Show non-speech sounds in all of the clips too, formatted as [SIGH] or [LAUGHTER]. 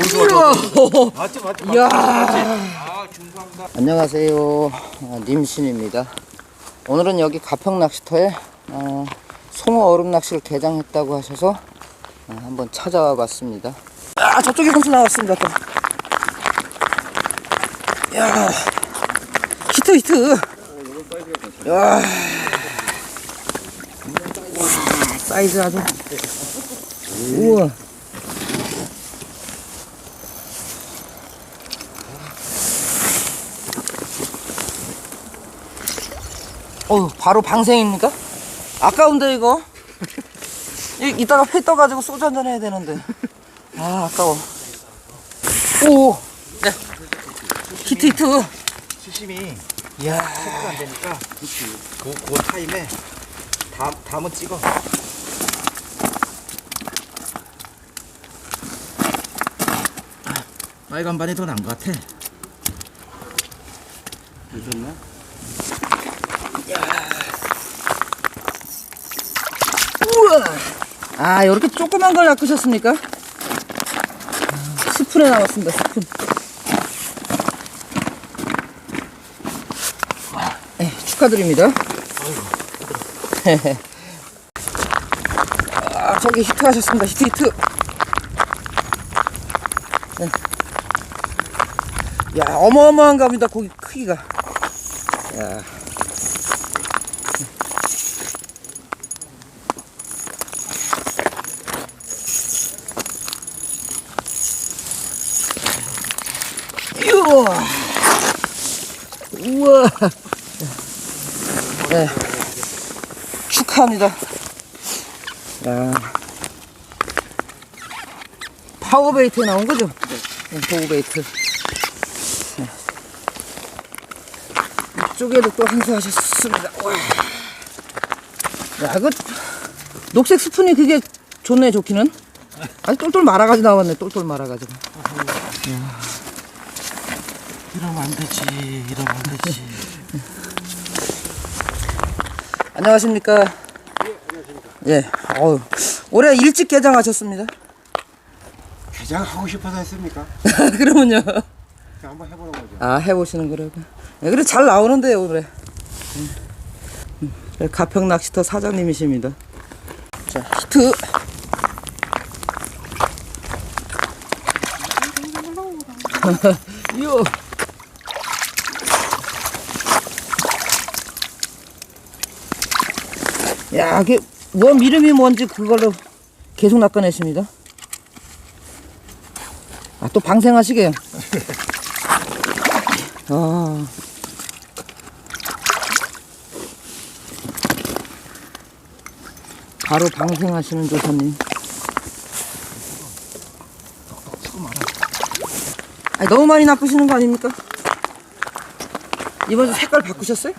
우와. 맞지 맞지 이야. 아 중상다 안녕하세요. 아, 님신입니다. 오늘은 여기 가평 낚시터에 어, 송어 얼음 낚시를 개장했다고 하셔서 어, 한번 찾아와 봤습니다. 아, 저쪽에 공수 나왔습니다. 또. 야, 히트 히트. 야, 사이즈 아주. 우와. 어휴, 바로 방생입니까? 아까운데, 이거? 이, 이따가 회 떠가지고 소주 한잔 해야 되는데. 아, 아까워. 오! 네. 히트, 히트. 수심이 이야. 체크가 안 되니까 그, 그 타임에 담, 담은 찍어 빨간 반이 더 나은 것 같아 괜찮나? 우와! 아, 이렇게 조그만 걸 낚으셨습니까? 아, 스푼에 나왔습니다, 스푼. 네, 축하드립니다. [LAUGHS] 아, 저기 히트 하셨습니다, 히트, 히트. 네. 야, 어마어마한 갑니다, 고기 크기가. 야. 우와. 우와. 네. 축하합니다. 야. 파워베이트에 나온 거죠? 네, 파워베이트. 네. 이쪽에도 또 한수하셨습니다. 와. 야, 그 녹색 스푼이 그게 좋네, 좋기는. 아주 똘똘 말아가지고 나왔네, 똘똘 말아가지고. 이러면 안 되지 이러면 안 되지 [LAUGHS] 안녕하십니까. 예, 어우, 올해 일찍 개장하셨습니다. 개장하고 싶어서 했습니까? [LAUGHS] 그러면요. 그냥 한번 해보는 거죠 아, 해보시는 거라고. 예, 그래, 잘 나오는데요, 올해. 음. 음, 예, 가평 낚시터 사장님이십니다. 자, 히트. [LAUGHS] 요. 야, 그게 뭐 이름이 뭔지 그걸로 계속 낚아내십니다. 아, 또 방생하시게요. 아. 바로 방생하시는 조사님. 아니, 너무 많이 낚으시는 거 아닙니까? 이번 색깔 바꾸셨어요?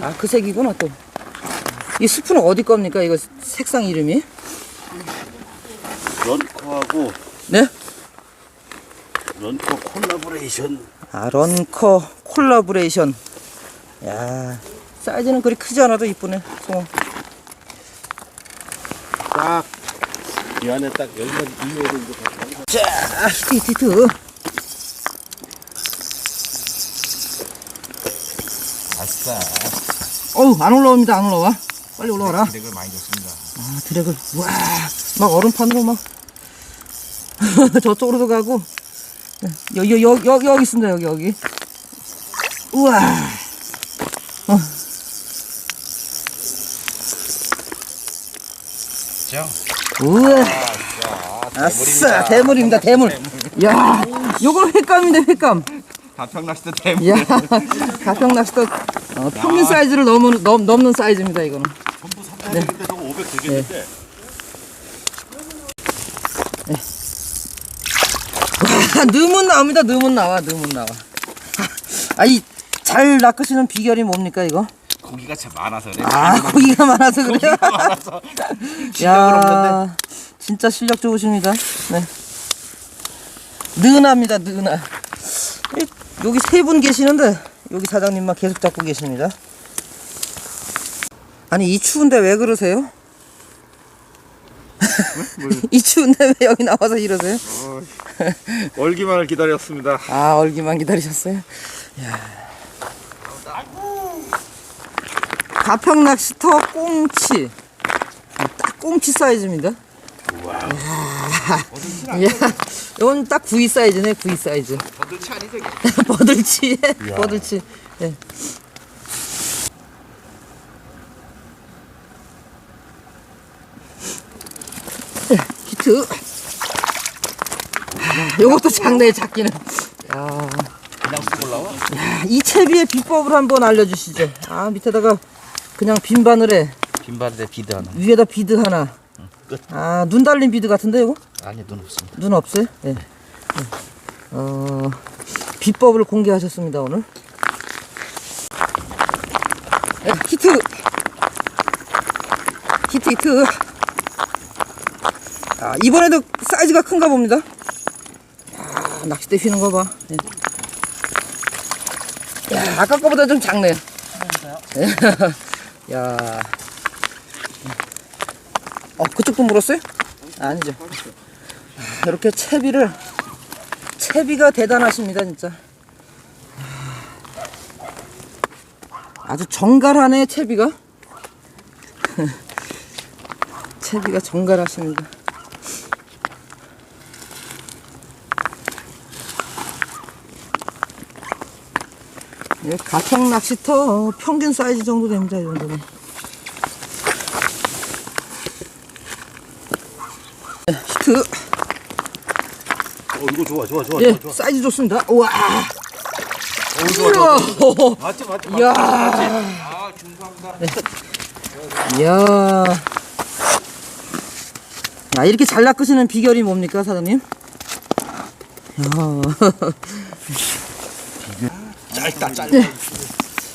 아, 그 색이구나, 또. 이 스프는 어디 겁니까? 이거 색상 이름이? 런커하고 네? 런커 콜라보레이션 아, 런커 콜라보레이션. 야, 사이즈는 그리 크지 않아도 이쁘네, 송어. 딱 이 안에 딱 여기가 이외로 이제 다 자, 히트, 히트, 히트. 아싸 어우, 안 올라옵니다, 안 올라와. 빨리 올라와라. 기력을 많이 줬습니다 아, 드랙을, 와, 막 얼음판으로 막. [LAUGHS] 저쪽으로도 가고. 여기, 여기, 여기, 여기 있습니다, 여기, 여기. 우와. 자 우와. 아싸, 대물입니다, 대물. 야, 요거 횟감인데, 횟감. 가평 낚시대 댐 야, 가평 낚시도 어, 평균 사이즈를 넘는, 넘, 넘는 사이즈입니다, 이거는. 전부 300인데 저거 500 되겠는데 [LAUGHS] 아, 넣으면 나옵니다, 넣으면 나와, 넣으면 나와. 아, 이, 잘 낚으시는 비결이 뭡니까, 이거? 고기가 참 많아서 그래 아, 고기가 많아서 그래요? 많아서 [LAUGHS] 실력은 야, 진짜 실력 좋으십니다. 네. 느은하. 이, 여기 세 분 계시는데, 여기 사장님만 계속 잡고 계십니다. 아니, 이 추운데 왜 그러세요? [LAUGHS] 이 추운데 왜 여기 나와서 이러세요? 어, 월기만을 기다렸습니다. [LAUGHS] 아 얼기만 기다리셨어요? 야. 가평 낚시터 꽁치 딱 꽁치 사이즈입니다. 야, 이건 딱 구이 사이즈네 구이 사이즈 버들치 아니 저기. [LAUGHS] 버들치 버들치 예. 예, 아, 요것도 작네 작기는 야. 그냥 쑥 올라와? 이 채비의 비법을 한번 알려주시죠. 아 밑에다가 그냥 빈 바늘에 빈발에 비드 하나. 위에다 비드 하나. 끝. 아 눈 달린 비드 같은데 이거? 아니 눈 없습니다. 눈 없어요? 예. 네. 어 비법을 공개하셨습니다 오늘. 네, 히트. 히트 히트. 아 이번에도 사이즈가 큰가 봅니다. 아 낚싯대 휘는 거 봐. 예. 야, 아까 거보다 좀 작네요. [LAUGHS] 야. 어, 그쪽도 물었어요? 아니죠. 이렇게 채비를, 채비가 대단하십니다, 진짜. 아주 정갈하네, 채비가. [LAUGHS] 채비가 정갈하십니다. 예, 가평 낚시터 평균 사이즈 정도 됩니다, 이 정도면. 예, 히트. 어, 이거 좋아, 좋아, 좋아, 예, 좋아, 좋아. 사이즈 좋습니다. 우와. 어, 좋아, 좋아. 우와. 맞지, 맞지, 이야. 맞지. 아 중소합니다. 이야. 야, 이렇게 잘 낚으시는 비결이 뭡니까, 사장님? 야. [LAUGHS] 짧다 짧다. 네.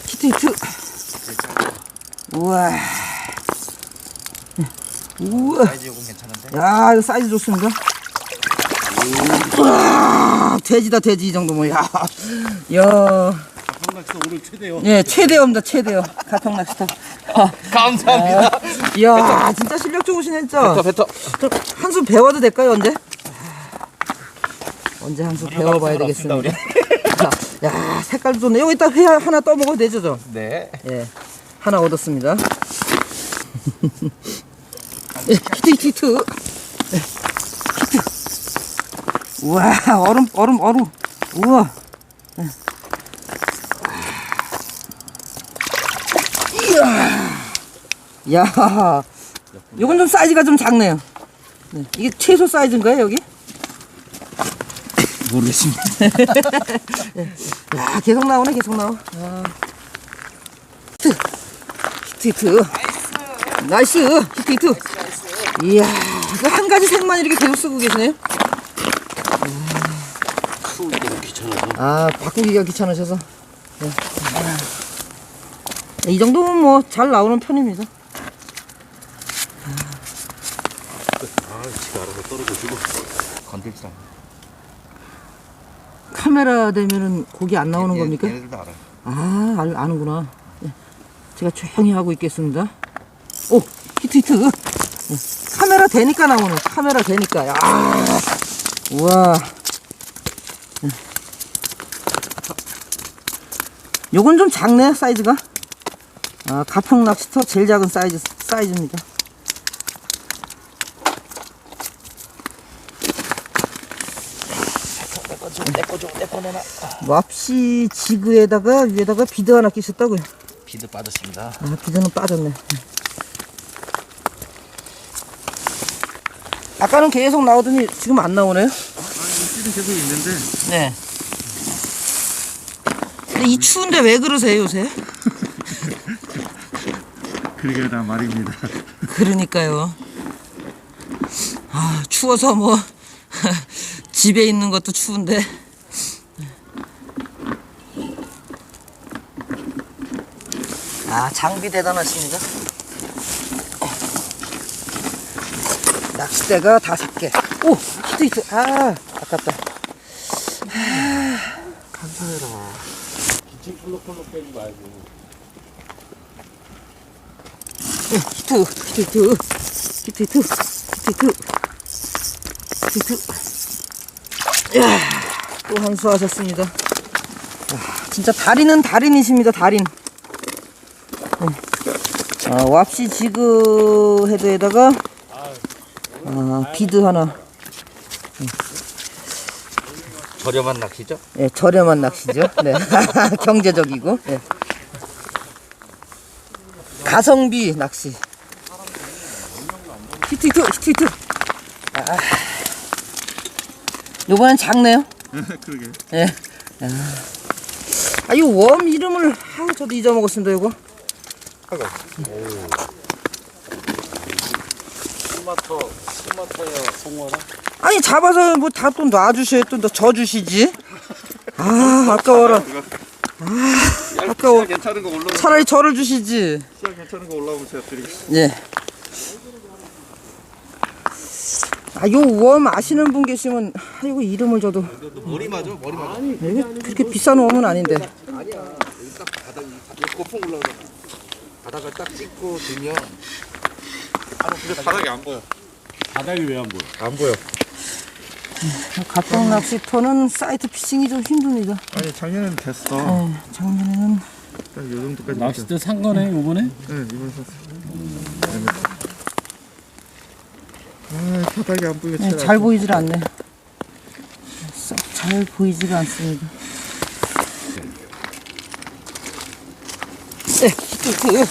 히트, 히트. 우와. 우와. 사이즈 요건 괜찮은데? 야, 이거 사이즈 좋습니다. 우와, 돼지다, 돼지, 이 정도면. 야, 야. 오늘 최대요. 예, 최대어입니다, 최대어. 가평 낚시터. 아, 감사합니다. 이야, 진짜 실력 좋으시네, 진짜. 뱉어. 한 수 배워도 될까요, 언제? 언제 한 수 배워봐야 되겠습니다. 자, 야, 색깔도 좋네. 여기 이따 회 하나 떠먹어도 되죠, 저? 네. 예, 하나 얻었습니다. [LAUGHS] 예, 히트, 히트, 히트. 예, 히트. 우와, 얼음, 얼음, 얼음. 우와. 예. 이야. 야, 요건 좀 사이즈가 좀 작네요. 네, 이게 최소 사이즈인가요, 여기? 모르겠습니다. 야, [LAUGHS] 계속 나오네, 계속 나와. 아. 히트, 히트, 히트. 나이스, 히트, 히트. 이야, 이거 한 가지 색만 이렇게 계속 쓰고 계시네요. 키우기가 귀찮아서. 아, 바꾸기가 귀찮으셔서. 네. 이 정도면 뭐 잘 나오는 편입니다. 아, 지가 알아서 떨어져 주고. 건들지 않아. 카메라 되면은 고기 안 나오는 겁니까? 얘네들도 알아. 아, 알, 아는구나. 예. 제가 조용히 하고 있겠습니다. 오, 히트, 히트. 예. 카메라 되니까 나오네. 카메라 되니까. 야, 우와. 예. 요건 좀 작네, 사이즈가. 아, 가평 낚시터 제일 작은 사이즈, 사이즈입니다. 내거 좀, 내거 내놔. 맙시 지그에다가 위에다가 비드 하나 끼셨다고요. 비드 빠졌습니다. 아, 비드는 빠졌네. 아까는 계속 나오더니 지금 안 나오네요. 씨는 계속 있는데. 네. 근데 이 추운데 왜 그러세요, 요새? [LAUGHS] 그러게 다 말입니다. 그러니까요. 아, 추워서 뭐, 집에 있는 것도 추운데. 아, 장비 대단하십니다. 낚싯대가 다섯 개. 오! 히트 히트. 아, 아깝다. 감사해라. 기침 콜록콜록 빼지 말고. 히트, 히트, 히트. 히트, 히트. 히트, 히트. 히트. 또 한수 하셨습니다. 야, 진짜 달인은 달인이십니다, 달인. 네. 아, 왑시 지그 헤드에다가 아, 비드 하나. 저렴한 낚시죠? 예, 저렴한 낚시죠. 네. [LAUGHS] 경제적이고. 예. 가성비 낚시. 히트 히트 히트 히트. 아. 요번엔 작네요. [LAUGHS] 그러게. 예. 아, 아, 이거 웜 이름을 아, 저도 잊어먹었습니다. 이거. 토마토, 토마토야, 송어라. 아니 잡아서 뭐 다 또 놔주셔야 또저 주시지. 아 아까워라. 아 아까워. 괜찮은 거 올라, 차라리 저를 주시지. 시야 괜찮은 거 올라오면 제가 드리겠습니다. 예. 아, 요웜 아시는 분 계시면, 아, 이거 이름을 저도. 머리 맞아, 머리 맞아. 이게 그렇게 비싼 웜은 아닌데. 아니야. 여기 딱 바닥, 이 거품 올라오잖아. 바닥을 딱 찍고 들면 근데 바닥이 안 보여. 바닥이 왜 안 보여? 안 보여. 각종 낚시터는 사이트 피싱이 좀 힘듭니다. 아니 작년엔 됐어. 예, 작년에는 딱 요 정도까지. 낚싯대 산 거네 요번에? 네, 이번 샀어. 바닥이 안 보여. 예, 잘 보이질 않네. 썩 잘 보이지가 않습니다. 네, 히트, 히트.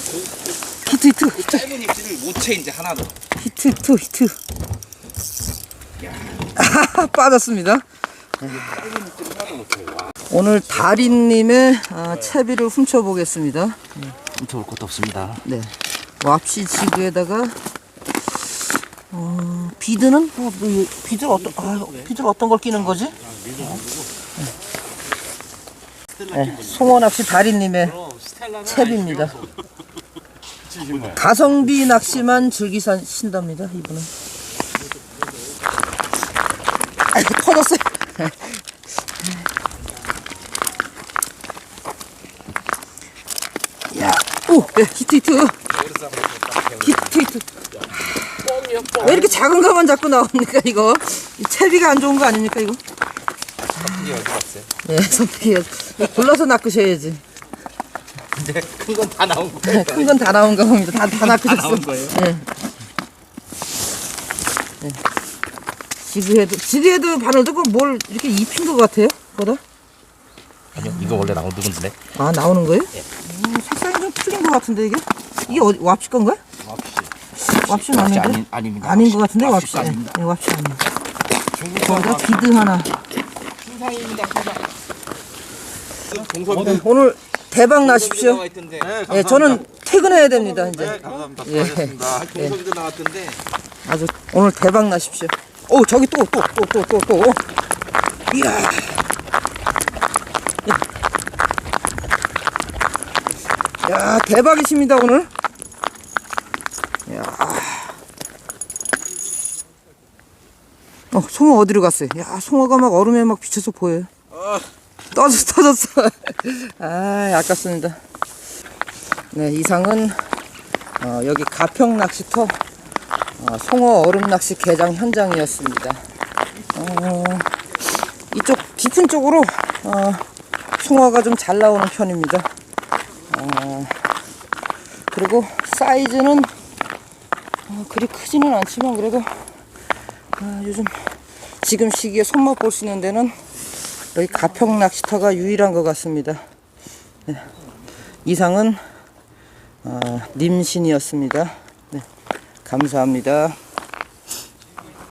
히트, 히트, 히트. 짧은 입질을 못채 이제 하나도. 히트 히트 히트 아하, [LAUGHS] 빠졌습니다 오늘 달인님의 아, 채비를 훔쳐보겠습니다 훔쳐올 것도 없습니다. 네 왑시 지그에다가 어, 비드는 어, 뭐, 이 비드 어떤 아, 비드 어떤 걸 끼는 거지? 네, 송어 낚시 달인님의 채비입니다. 가성비 낚시만 즐기신답니다 이분은. 아 터졌어요. [LAUGHS] 야, 오, 네, 히트 히트. 히트 히트. 왜 이렇게 작은 거만 자꾸 나옵니까 이거? 이 채비가 안 좋은 거 아닙니까 이거? 이게 어디 갔어요? 네, 선택해. 골라서 낚으셔야지. 근데 큰 건 다 나온 거예요. 큰 건 다 나온 거 봅니다. 다, 다 낚으셨어. 나온 거예요? 네. 네. 지그헤드, 지그헤드 바늘도 그뭘 이렇게 입힌 것 같아요? 보다? 아니요, 이거 원래 나온 누군데? 아, 나오는 거예요? 음, 색상이 좀 틀린 것 같은데, 이게? 이게 어디, 왑시 건가요? 왑시 맞는데? 아니, 아닙니다. 아닌 것 같은데, 왑시 왑시. 네, 아닙니다. 왑시 아니에요. 중국 거기다 비드 하나. 신상입니다, 신상. 네, 오늘 대박 나십시오. 있던데. 예, 저는 퇴근해야 됩니다, 이제. 네, 감사합니다. 예. 수고하셨습니다. 동석이도 나왔던데. 아주 오늘 대박 나십시오. 오 저기 또 또 또 또 또 또. 이야. 야 대박이십니다 오늘. 어 송어 어디로 갔어요? 야 송어가 막 얼음에 막 비쳐서 보여요. 떠졌어 터졌어. [LAUGHS] 아 아깝습니다. 네 이상은 어, 여기 가평 낚시터 어, 송어 얼음 낚시 개장 현장이었습니다. 어, 이쪽 깊은 쪽으로 어, 송어가 좀 잘 나오는 편입니다. 어, 그리고 사이즈는 어, 그리 크지는 않지만 그래도 어, 요즘 지금 시기에 손맛 있는 데는 여기 가평 낚시터가 유일한 것 같습니다. 네. 이상은 어, 님신이었습니다. 네. 감사합니다.